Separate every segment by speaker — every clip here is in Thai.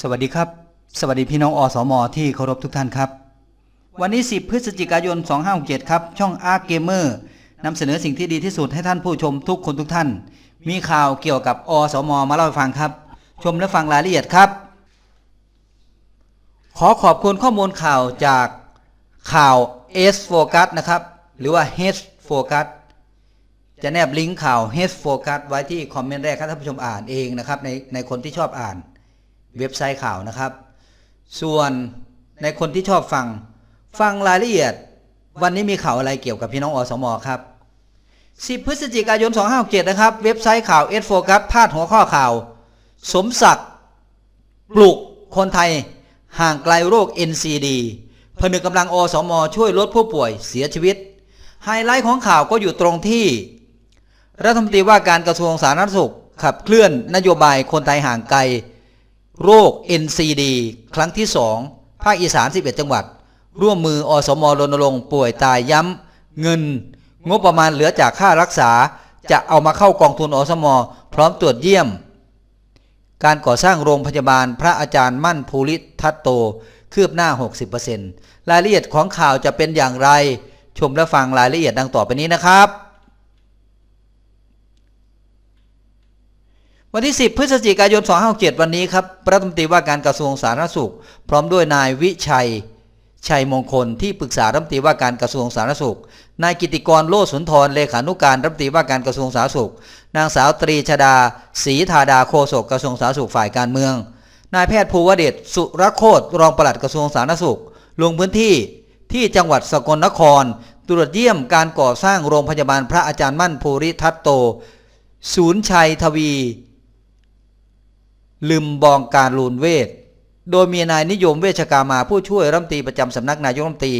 Speaker 1: สวัสดีครับ สวัสดีพี่น้องอสม ที่เคารพทุกท่านครับ วันนี้ 10 พฤศจิกายน 2567 ครับ ช่อง Arc Gamer นำเสนอสิ่งที่ดีที่สุดให้ท่านผู้ชมทุกคนทุกท่าน มีข่าวเกี่ยวกับอสม มาเล่าให้ฟังครับ ชมและฟังรายละเอียดครับ ขอขอบคุณข้อมูลข่าวจากข่าว S Focus นะครับ หรือว่า H Focus จะแนบลิงก์ข่าว H Focus ไว้ที่คอมเมนต์แรกให้ท่านผู้ชมอ่านเองนะครับในในคนที่ชอบอ่าน เว็บไซต์ข่าวนะครับ ส่วนในคนที่ชอบฟัง ฟังรายละเอียด วันนี้มีข่าวอะไรเกี่ยวกับพี่น้องอสมครับ 10 พฤศจิกายน 2567 นะครับ เว็บไซต์ข่าว S Focus พาดหัวข้อข่าว สมศักดิ์ปลุกคนไทยห่างไกลโรค NCD ผนึกกำลังอสม ช่วยลดผู้ป่วยเสียชีวิต ไฮไลท์ของข่าวก็อยู่ตรงที่ รัฐมนตรีว่าการกระทรวงสาธารณสุข ขับเคลื่อนนโยบายคนไทยห่างไกล โรค NCD ครั้งที่ 2 ภาคอีสาน 11 จังหวัด ร่วมมืออสมรณรงค์ป่วยตายย้ำ เงิน งบประมาณเหลือจากค่ารักษา จะเอามาเข้ากองทุนอสม พร้อมตรวจเยี่ยม การก่อสร้างโรงพยาบาลพระอาจารย์มั่นภูริทัตโต คืบหน้า 60%รายละเอียดของข่าวจะเป็นอย่างไร ชมและฟังรายละเอียดดังต่อไปนี้นะครับ วันที่ 10 พฤศจิกายน 2567วันนี้ครับรัฐมนตรีว่าการกระทรวงสาธารณสุข พร้อมด้วยนายวิชัย ชัยมงคลที่ปรึกษารัฐมนตรีว่าการกระทรวงสาธารณสุข นายกิติกรโลสุนทรเลขานุการรัฐมนตรีว่าการกระทรวงสาธารณสุข นางสาวตรีชดาศรีธาดาโฆษกกระทรวงสาธารณสุขฝ่ายการเมือง นายแพทย์ภูวเดชสุรโคตรองปลัดกระทรวงสาธารณสุข ลงพื้นที่ที่จังหวัดสกลนคร ตรวจเยี่ยมการก่อสร้างโรงพยาบาลพระอาจารย์มั่นภูริทัตโต ศูนย์ชัยทวี ลืมบองการลูนเวท โดยมีนายนิยมเวชกามาผู้ช่วยรัฐมนตรีประจำสำนักนายกรัฐมนตรี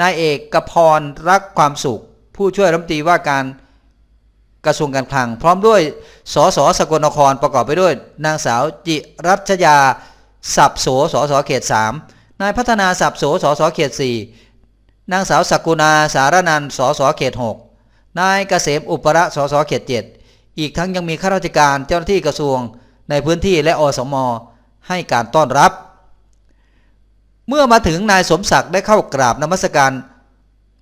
Speaker 1: นายเอกกพรรักความสุข ผู้ช่วยรัฐมนตรีว่าการกระทรวงการคลัง พร้อมด้วยสสสกลนครประกอบไปด้วย นางสาวจิรัชยาสับโสสสเขต 3 นายพัฒนาสับโสสสเขต 4 นางสาวสกุณาสารนันสสเขต 6 นายเกษมอุประสสเขต 7 อีกทั้งยังมีข้าราชการเจ้าหน้าที่กระทรวง ในพื้นที่และอสมให้การต้อนรับ เมื่อมาถึงนายสมศักดิ์ได้เข้ากราบนมัสการ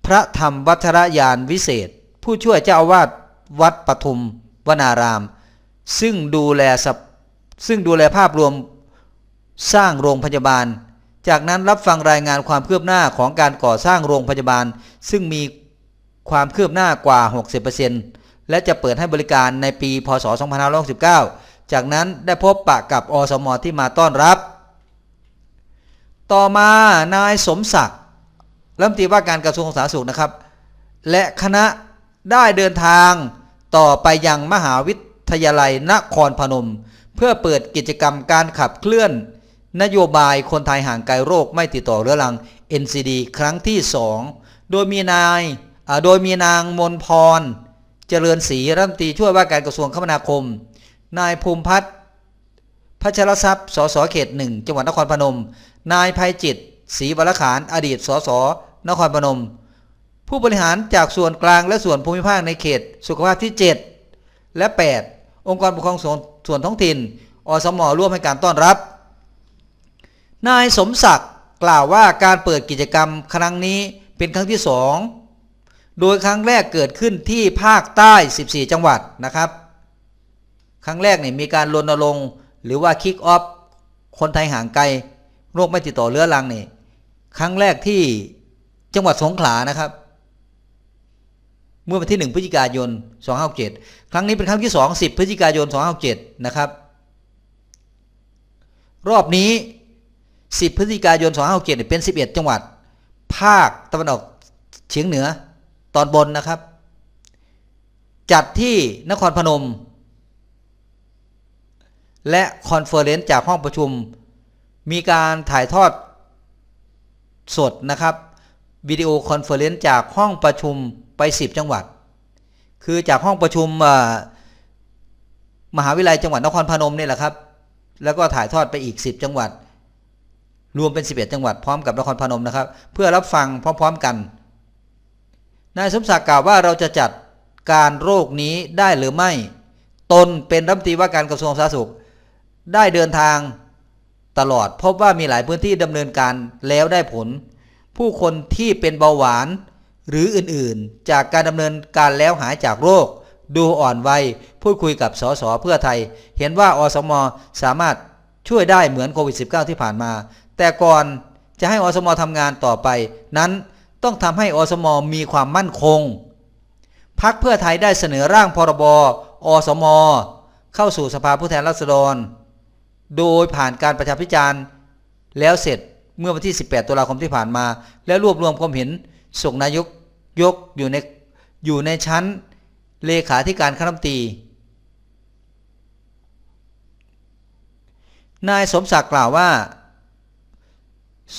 Speaker 1: พระธรรมวัชรยานวิเศษ ผู้ช่วยเจ้าอาวาสวัดปทุมวนาราม ซึ่งดูแลซึ่งดูแลภาพรวมสร้างโรงพยาบาล จากนั้นรับฟังรายงานความคืบหน้าของการก่อสร้างโรงพยาบาล ซึ่งมีความคืบหน้ากว่า 60%และจะเปิดให้บริการในปี พศ 2569 จากนั้นได้พบปะกับอสมที่มาต้อนรับ ต่อมานายสมศักดิ์รัฐมนตรีว่าการกระทรวงสาธารณสุขนะครับ และคณะได้เดินทางต่อไปยังมหาวิทยาลัยนครพนม เพื่อเปิดกิจกรรมการขับเคลื่อน นโยบายคนไทยห่างไกลโรคไม่ติดต่อเรื้อรัง NCD ครั้งที่ 2 โดยมีนายโดยมีนางมนพร เจริญศรีรัฐมนตรีช่วยว่าการกระทรวงคมนาคม นายภูมิพัฒน์พัชรทรัพย์ สสเขตหนึ่งจังหวัดนครพนม นายภัยจิตศรีวรขานอดีต สสนครพนม ผู้บริหารจากส่วนกลางและส่วนภูมิภาคในเขตสุขภาพที่ 7 และ 8 องค์กรปกครองส่วนส่วนท้องถิ่น อสมร่วมให้การต้อนรับ นายสมศักดิ์กล่าวว่าการเปิดกิจกรรมครั้งนี้เป็นครั้งที่สองโดยครั้งแรกเกิดขึ้นที่ภาคใต้ 14 จังหวัดนะครับ ครั้งแรกเนี่ยมีการรณรงค์หรือว่าคิกออฟคนไทยห่างไกลโรคไม่ติดต่อเรื้อรังนี่ครั้งแรกที่จังหวัดสงขลานะครับ เมื่อวันที่ 1 พฤศจิกายน 257 ครั้งนี้เป็นครั้งที่ 2 10 พฤศจิกายน 257 นะครับ รอบนี้ 10 พฤศจิกายน 2567เนี่ยเป็น 11 จังหวัด ภาคตะวันออกเฉียงเหนือตอนบนนะครับ จัดที่นครพนม และคอนเฟอเรนซ์จากห้องประชุม มีการถ่ายทอดสดนะครับวิดีโอคอนเฟอเรนซ์จากห้องประชุมไป 10 จังหวัด คือจากห้องประชุมมหาวิทยาลัยจังหวัดนครพนมนี่แหละครับ แล้วก็ถ่ายทอดไปอีก 10 จังหวัด รวมเป็น 11 จังหวัดพร้อมกับนครพนมนะครับ เพื่อรับฟังพร้อม ๆกัน นายสมศักดิ์กล่าวว่าเราจะจัดการโรคนี้ได้หรือไม่ ตนเป็นรัฐมนตรีว่าการกระทรวงสาธารณสุข ได้เดินทางตลอดพบว่ามีหลายพื้นที่ดำเนินการแล้วได้ผล ผู้คนที่เป็นเบาหวานหรืออื่นๆ จากการดำเนินการแล้วหายจากโรค ดูอ่อนวัยพูดคุยกับสสเพื่อไทย เห็นว่าอสมสามารถช่วยได้เหมือนโควิด -19 ที่ผ่านมา แต่ก่อนจะให้อสมทำงานต่อไป นั้นต้องทำให้อสมมีความมั่นคงพักเพื่อไทยได้เสนอร่างพรบอสม เข้าสู่สภาผู้แทนราษฎร โดยผ่านการประชาพิจารณ์แล้วเสร็จเมื่อวันที่ 18 ตุลาคมที่ผ่านมา แล้วรวบรวมความเห็นส่งนายกยกอยู่ในอยู่ในชั้นเลขาธิการคณะรัฐมนตรีนายสมศักดิ์กล่าวว่า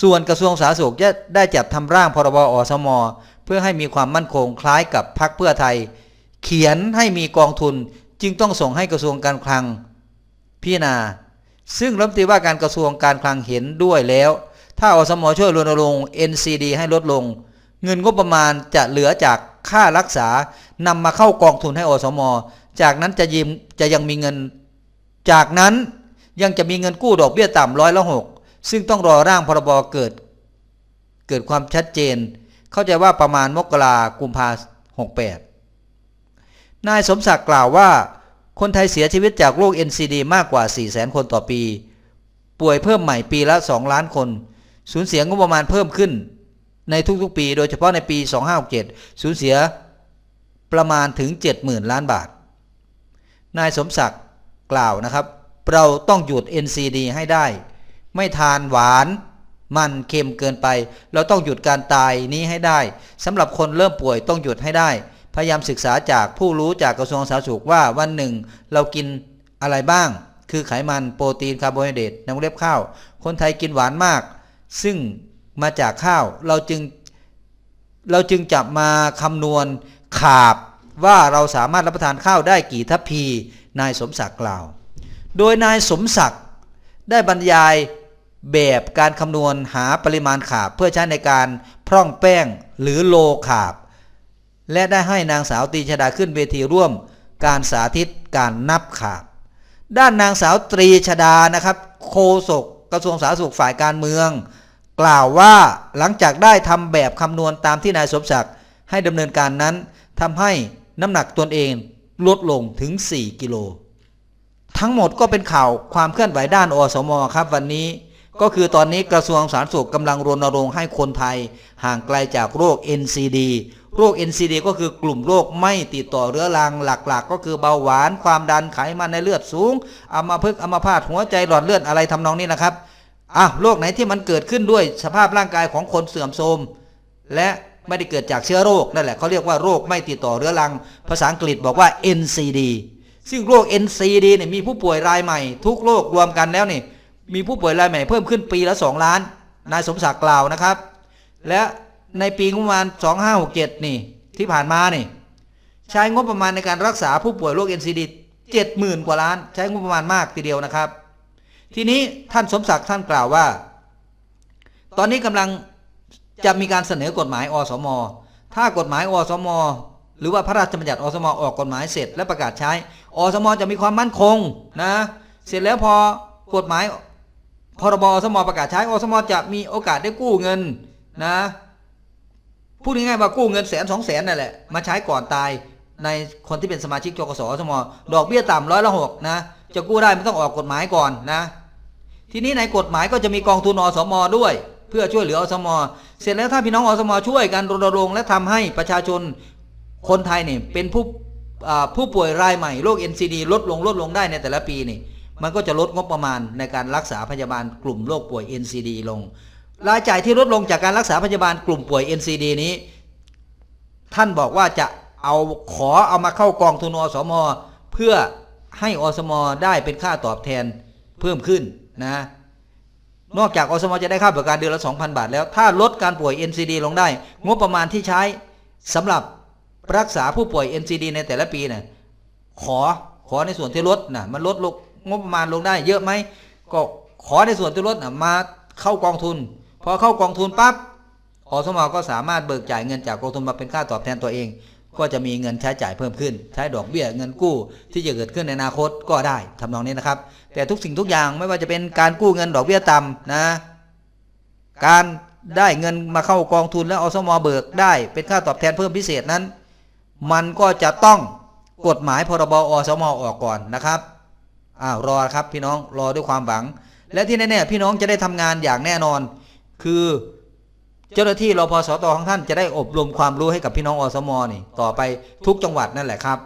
Speaker 1: ส่วนกระทรวงสาธารณสุขจะได้จัดทำร่างพรบอสม เพื่อให้มีความมั่นคงคล้ายกับพักเพื่อไทย เขียนให้มีกองทุนจึงต้องส่งให้กระทรวงการคลังพิจารณา ซึ่งรัฐมนตรีว่าการกระทรวงการคลังเห็นด้วยแล้ว ถ้าอสมช่วยรณรงค์ NCD ให้ลดลง เงินงบประมาณจะเหลือจากค่ารักษานำมาเข้ากองทุนให้อสม จากนั้นจะยิมจะยังมีเงิน จากนั้นยังจะมีเงินกู้ดอกเบี้ยต่ำร้อยละหกซึ่งต้องรอร่างพรบเกิด เกิดความชัดเจน เข้าใจว่าประมาณมกรากุมภาหกแปดนายสมศักดิ์กล่าวว่า คนไทยเสียชีวิตจากโรค NCD มากกว่า 4 0 0 0 0 0 คนต่อปี ป่วยเพิ่มใหม่ปีละ 2 ล้านคน สูญเสียงบประมาณเพิ่มขึ้น ในทุกๆปี โดยเฉพาะในปี 2567 สูญเสียประมาณถึง 70,000 ล้านบาท นายสมศักดิ์กล่าวนะครับ เราต้องหยุด NCD ให้ได้ ไม่ทานหวาน มันเค็มเกินไป เราต้องหยุดการตายนี้ให้ได้สำหรับคนเริ่มป่วยต้องหยุดให้ได้ พยายามศึกษาจากผู้รู้จากกระทรวงสาธารณสุขว่าวันหนึ่ง เรากินอะไรบ้าง คือไขมันโปรตีนคาร์โบไฮเดรตนวงเล็บข้าว คนไทยกินหวานมาก ซึ่งมาจากข้าวเราจึง เราจึงจับมาคำนวณขาบว่าเราสามารถรับประทานข้าวได้กี่ทัพพี นายสมศักดิ์กล่าว โดยนายสมศักดิ์ได้บรรยายแบบการคำนวณหาปริมาณขาบ เพื่อใช้ในการพร่องแป้งหรือโลขาบ และได้ให้นางสาวตรีชดาขึ้นเวทีร่วม การสาธิตการนับขาบด้านนางสาวตรีชดานะครับโฆษกกระทรวงสาธารณสุขฝ่ายการเมือง กล่าวว่าหลังจากได้ทำแบบคำนวณตามที่นายสมศักดิ์ให้ดำเนินการนั้นทำให้น้ำหนักตนเองลดลงถึง 4 กิโล ทั้งหมดก็เป็นข่าวความเคลื่อนไหวด้านอสมครับวันนี้ก็คือตอนนี้กระทรวงสาธารณสุขกำลังรณรงค์ให้คนไทย ห่างไกลจากโรค NCD โรค NCD ก็คือกลุ่มโรคไม่ติดต่อเรื้อรังหลักๆก็คือเบาหวานความดันไขมันในเลือดสูงอัมพฤกษ์อัมพาตหัวใจหลอดเลือดอะไรทำนองนี้นะครับอะโรคไหนที่มันเกิดขึ้นด้วยสภาพร่างกายของคนเสื่อมโทรมและไม่ได้เกิดจากเชื้อโรคนั่นแหละเขาเรียกว่าโรคไม่ติดต่อเรื้อรัง ภาษาอังกฤษบอกว่า NCD ซึ่งโรค NCD เนี่ยมีผู้ป่วยรายใหม่ ทุกโรครวมกันแล้วนี่มีผู้ป่วยรายใหม่เพิ่มขึ้นปีละ 2 ล้าน นายสมศักดิ์กล่าวนะครับ และ ในปีงบประมาณ 2567 นี่ ที่ผ่านมานี่ ใช้งบประมาณในการรักษาผู้ป่วยโรค NCD 70,000 กว่าล้าน ใช้งบประมาณมากทีเดียวนะครับ ทีนี้ท่านสมศักดิ์ท่านกล่าวว่า ตอนนี้กำลังจะมีการเสนอกฎหมายอสม ถ้ากฎหมายอสม หรือว่าพระราชบัญญัติอสม ออกกฎหมายเสร็จและประกาศใช้ อสม จะมีความมั่นคงนะ เสร็จแล้วพอกฎหมายพรบอสม ประกาศใช้อสม จะมีโอกาสได้กู้เงินนะ พูดง่ายๆว่ากู้เงินแสนสองแสนนั่นแหละมาใช้ก่อนตายในคนที่เป็นสมาชิกจกสสมดอกเบี้ยต่ำร้อยละหกนะจะกู้ได้มันต้องออกกฎหมายก่อนนะ ทีนี้ในกฎหมายก็จะมีกองทุนอสมด้วย เพื่อช่วยเหลืออสม เสร็จแล้วถ้าพี่น้องอสมช่วยกันรณรงค์และทำให้ประชาชนคนไทยเนี่ยเป็นผู้ผู้ป่วยรายใหม่โรค NCD ลดลงลดลงได้ในแต่ละปีนี่มันก็จะลดงบประมาณในการรักษาพยาบาลกลุ่มโรคป่วย NCD ลง รายจ่ายที่ลดลงจากการรักษาพยาบาลกลุ่มป่วย NCD นี้ ท่านบอกว่าจะเอาขอเอามาเข้ากองทุนอสมเพื่อให้อสมได้เป็นค่าตอบแทนเพิ่มขึ้นนะนอกจากอสมจะได้ค่าบริการเดือนละ 2,000 บาท แล้วถ้าลดการป่วย NCD ลงได้ งบประมาณที่ใช้สำหรับรักษาผู้ป่วย NCD ในแต่ละปีเนี่ยขอขอในส่วนที่ลดนะมันลดลงงบประมาณลงได้เยอะไหมก็ขอในส่วนที่ลดนะมาเข้ากองทุน พอเข้ากองทุนปั๊บอสมก็สามารถเบิกจ่ายเงินจากกองทุนมาเป็นค่าตอบแทนตัวเอง ก็จะมีเงินใช้จ่ายเพิ่มขึ้น ใช้ดอกเบี้ยเงินกู้ ที่จะเกิดขึ้นในอนาคตก็ได้ทำนองนี้นะครับ แต่ทุกสิ่งทุกอย่างไม่ว่าจะเป็นการกู้เงินดอกเบี้ยต่ำนะ การได้เงินมาเข้ากองทุนแล้วอสมเบิกได้เป็นค่าตอบแทนเพิ่มพิเศษนั้น มันก็จะต้องกฎหมายพรบอสมออกก่อนนะครับอ้าวรอครับพี่น้องรอด้วยความหวัง และที่แน่ๆพี่น้องจะได้ทำงานอย่างแน่นอน คือเจ้าหน้าที่รพสตของท่านจะได้อบรมความรู้ให้กับพี่น้องอสมนี่ต่อไปทุกจังหวัดนั่นแหละครับ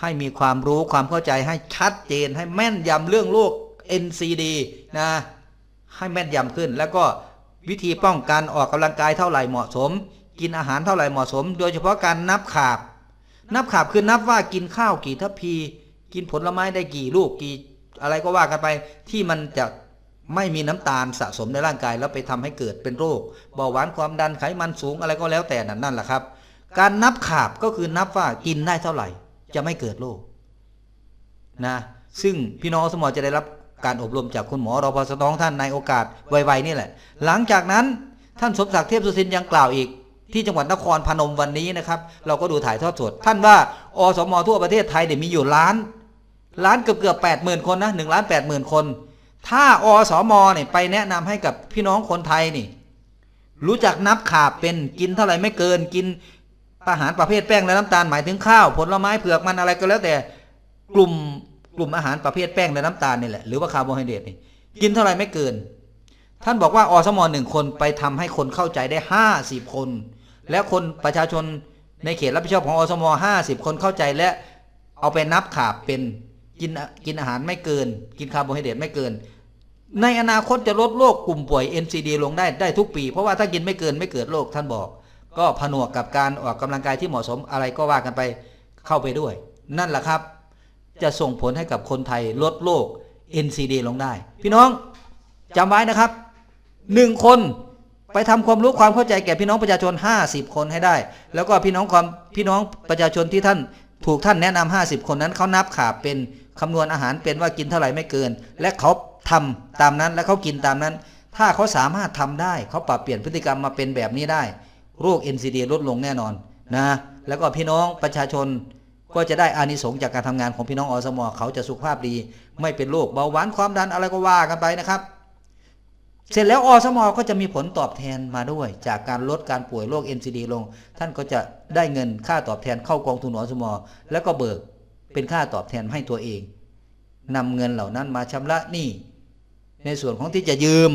Speaker 1: ให้มีความรู้ความเข้าใจให้ชัดเจนให้แม่นยำเรื่องโรค NCD นะให้แม่นยำขึ้น แล้วก็วิธีป้องกันออกกำลังกายเท่าไหร่เหมาะสม กินอาหารเท่าไหร่เหมาะสม โดยเฉพาะการนับขาบ นับขาบคือนับว่ากินข้าวกี่ทัพพี กินผลไม้ได้กี่ลูกกี่อะไรก็ว่ากันไปที่มันจะ ไม่มีน้ำตาลสะสมในร่างกายแล้วไปทำให้เกิดเป็นโรคเบาหวานความดันไขมันสูงอะไรก็แล้วแต่นั่นนั่นแหละครับ การนับขาบก็คือนับว่ากินได้เท่าไหร่ จะไม่เกิดโรคนะซึ่งพี่น้องสมอจะได้รับการอบรมจากคุณหมอรอพสตองท่านในโอกาสไวๆนี่แหละ หลังจากนั้นท่านสมศักดิ์เทพสุทินยังกล่าวอีก ที่จังหวัดนครพนมวันนี้นะครับ เราก็ดูถ่ายทอดสด ท่านว่าอสมทั่วประเทศไทยเนี่ยมีอยู่ล้าน ล้านเกือบเกือบแปดหมื่นคนนะหนึ่งล้านแปดหมื่นคน ถ้าอสมเนี่ยไปแนะนำให้กับพี่น้องคนไทยนี่ รู้จักนับขาบเป็นกินเท่าไหร่ไม่เกินกินอาหารประเภทแป้งและน้ำตาลหมายถึงข้าวผลไม้เผือกมันอะไรก็แล้วแต่กลุ่มกลุ่มอาหารประเภทแป้งและน้ำตาลนี่แหละหรือว่าคาร์โบไฮเดรตนี่กินเท่าไหร่ไม่เกิน ท่านบอกว่าอสมหนึ่งคนไปทำให้คนเข้าใจได้ห้าสิบคน และคนประชาชนในเขตรับผิดชอบของอสมห้าสิบคนเข้าใจและเอาไปนับขาบเป็นกินกินอาหารไม่เกิน กินคาร์โบไฮเดรตไม่เกิน ในอนาคตจะลดโรคกลุ่มป่วย NCD ลงได้ได้ทุกปี เพราะว่าถ้ากินไม่เกินไม่เกิดโรคท่านบอก ก็ผนวกกับการออกกำลังกายที่เหมาะสมอะไรก็ว่ากันไปเข้าไปด้วย นั่นแหละครับ จะส่งผลให้กับคนไทยลดโรค NCD ลงได้ พี่น้องจำไว้นะครับหนึ่งคนไปทำความรู้ความเข้าใจแก่พี่น้องประชาชน 50 คนให้ได้ แล้วก็พี่น้องความพี่น้องประชาชนที่ท่านถูกท่านแนะนำ50 คนนั้นเขานับขาเป็น คำนวณอาหารเป็นว่ากินเท่าไหร่ไม่เกิน และเขาทำตามนั้นและเขากินตามนั้น ถ้าเขาสามารถทำได้เขาปรับเปลี่ยนพฤติกรรมมาเป็นแบบนี้ได้ โรค NCD ลดลงแน่นอนนะแล้วก็พี่น้องประชาชนก็จะได้อานิสงส์จากการทำงานของพี่น้องอสมเขาจะสุขภาพดี ไม่เป็นโรคเบาหวานความดันอะไรก็ว่ากันไปนะครับ เสร็จแล้วอสมก็จะมีผลตอบแทนมาด้วย จากการลดการป่วยโรค NCD ลง ท่านก็จะได้เงินค่าตอบแทนเข้ากองทุนอสมแล้วก็เบิก เป็นค่าตอบแทนให้ตัวเองนำเงินเหล่านั้นมาชำระหนี้ในส่วนของที่จะยืม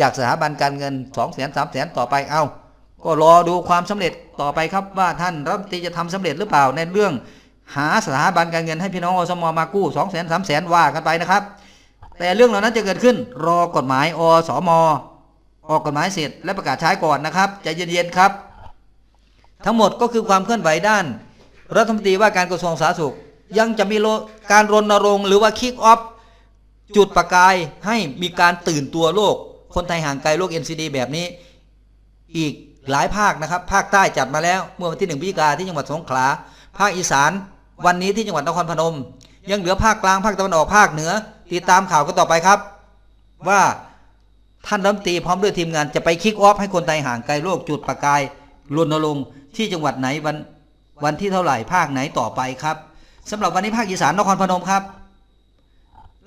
Speaker 1: จากสถาบันการเงิน2 0 0 0 0 0 3 0 0 0 0ต่อไปเอาก็รอดูความสำเร็จต่อไปครับว่าท่านรัฐมนตรีจะทำสำเร็จหรือเปล่าในเรื่อง หาสถาบันการเงินให้พี่น้องอสมมากู้2 0 0 0 0 0 3 0 0 0 0ว่ากันไปนะครับ แต่เรื่องเหล่านั้นจะเกิดขึ้น รอกฎหมายอสมออกกฎหมายเสร็จและประกาศใช้ก่อนนะครับใจเย็นๆครับ ทั้งหมดก็คือความเคลื่อนไหวด้าน รัฐมนตรีว่าการกระทรวงสาธารณสุข ยังจะมีการรณรงค์หรือว่าคิกออฟจุดประกายให้มีการตื่นตัวโลก คนไทยห่างไกลโรค NCD แบบนี้ อีกหลายภาคนะครับ ภาคใต้จัดมาแล้ว เมื่อวันที่หนึ่งพฤศจิกาที่จังหวัดสงขลาภาคอีสาน วันนี้ที่จังหวัดนครพนม ยังเหลือภาคกลางภาคตะวันออกภาคเหนือ ติดตามข่าวกันต่อไปครับ ว่าท่านรัฐมนตรีพร้อมด้วยทีมงานจะไปคิกออฟให้คนไทยห่างไกลโรคจุดประกายรณรงค์ที่จังหวัดไหนวัน วันที่เท่าไหร่ภาคไหนต่อไปครับสำหรับวันนี้ภาคอีสานนครพนมครับ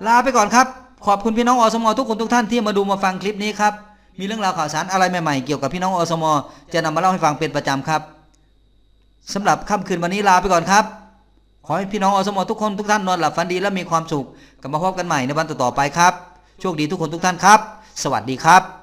Speaker 1: ลาไปก่อนครับ ขอบคุณพี่น้องอสมอทุกคนทุกท่านที่มาดูมาฟังคลิปนี้ครับมีเรื่องราวข่าวสารอะไรใหม่ๆเกี่ยวกับพี่น้องอสมอจะนำมาเล่าให้ฟังเป็นประจำครับสำหรับค่ำคืนวันนี้ลาไปก่อนครับ ขอให้พี่น้องอสมอทุกคนทุกท่านนอนหลับฝันดีและมีความสุขกลับมาพบกันใหม่ในวันต่อๆไปครับ โชคดีทุกคนทุกท่านครับ สวัสดีครับ